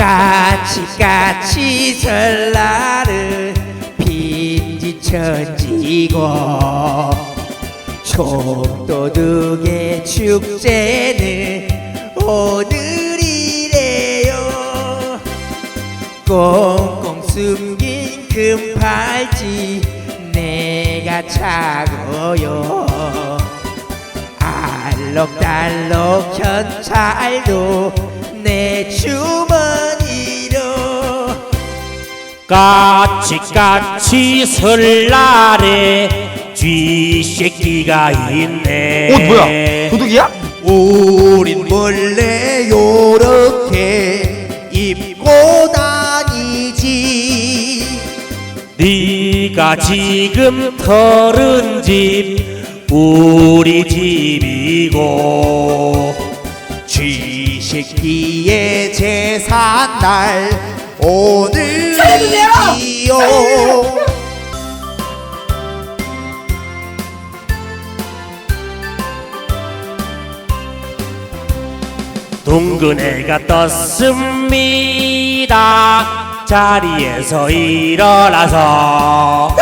까치 까치 설날은 빈지천지고 총도둑의 축제는 오늘이래요. 꽁꽁 숨긴 금팔찌 내가 차고요. 알록달록 현찰도 내 주 까치까치 설날에 쥐새끼가 있네 어 뭐야? 도둑이야? 우린 원래 요렇게 입고 다니지 네가 지금 털은 집 우리 집이고 쥐새끼의 제삿날 오늘 애가 떴습니다. 자리에서 일어나서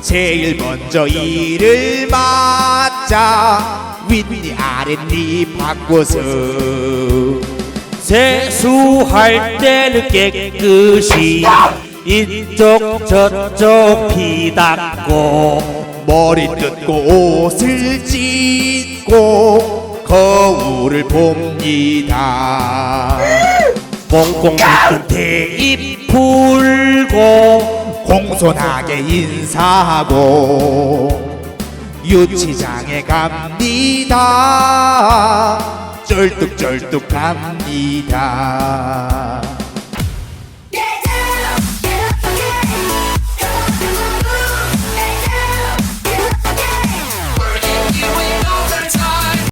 제일 먼저 일을 맡자 윗니 아랫니 바꿔서 세수할 때는 깨끗이 이쪽 저쪽 피 닦고 머리 뜯고 옷을 찢고 거울을 봅니다. 꽁꽁 묶은 대입 풀고 공손하게 인사하고 유치장에 갑니다. 쩔뚝쩔뚝 갑니다